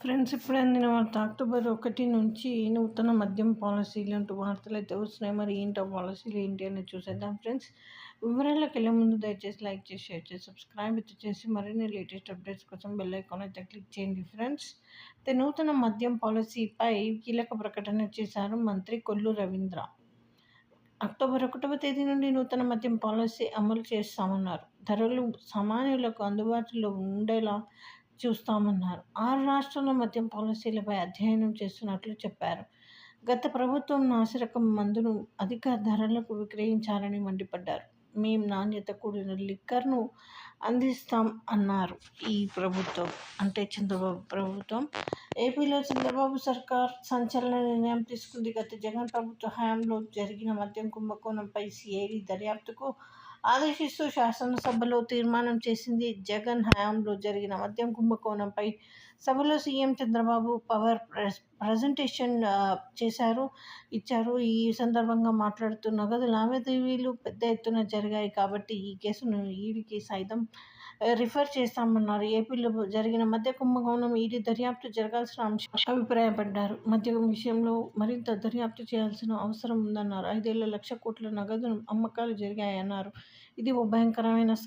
Friends ఇప్పుడు అందిన వార్త అక్టోబర్ ఒకటి నుంచి నూతన మద్యం పాలసీలు అంటూ వార్తలు అయితే వస్తున్నాయి. మరి ఏంటో పాలసీలు ఏంటి అనేది చూసేద్దాం ఫ్రెండ్స్. వివరాలకు వెళ్ళే ముందు దయచేసి లైక్ చేసి షేర్ చేసి సబ్స్క్రైబ్ అయితే చేసి మరిన్ని లేటెస్ట్ అప్డేట్స్ కోసం బెల్ ఐకాన్ అయితే క్లిక్ చేయండి ఫ్రెండ్స్. అయితే నూతన మద్యం పాలసీపై కీలక ప్రకటన చేశారు మంత్రి కొల్లు రవీంద్ర. అక్టోబర్ ఒకటవ తేదీ నుండి నూతన మద్యం పాలసీ అమలు చేస్తామన్నారు. ధరలు సామాన్యులకు అందుబాటులో ఉండేలా చూస్తామన్నారు. ఆరు రాష్ట్రాల మద్యం పాలసీలపై అధ్యయనం చేస్తున్నట్లు చెప్పారు. గత ప్రభుత్వం నాసిరకం మందును అధిక ధరలకు విక్రయించాలని మండిపడ్డారు. మేం నాణ్యత కూడిన లిక్కర్ను అందిస్తాం అన్నారు ఈ ప్రభుత్వం. అంటే చంద్రబాబు ప్రభుత్వం. ఏపీలో చంద్రబాబు సర్కార్ సంచలన నిర్ణయం తీసుకుంది. గత జగన్ ప్రభుత్వ హయాంలో జరిగిన మద్యం కుంభకోణంపై సిఐడి దర్యాప్తుకు ఆదేశిస్తూ శాసనసభలో తీర్మానం చేసింది. జగన్ హయాంలో జరిగిన మద్యం కుంభకోణంపై సభలో సీఎం చంద్రబాబు పవర్ ప్రజెంటేషన్ చేశారు ఇచ్చారు. ఈ సందర్భంగా మాట్లాడుతూ నగదు లావాదేవీలు పెద్ద ఎత్తున జరిగాయి కాబట్టి ఈ కేసును ఈడీకి సైతం రిఫర్ చేస్తామన్నారు. ఏపీలో జరిగిన మధ్య కుంభకోణం ఈడీ దర్యాప్తు జరగాల్సిన అంశం అభిప్రాయపడ్డారు. మధ్య విషయంలో మరింత దర్యాప్తు చేయాల్సిన అవసరం ఉందన్నారు. ఐదేళ్ళ లక్ష కోట్ల నగదు అమ్మకాలు జరిగాయన్నారు. ఇది ఓ భయంకరమైన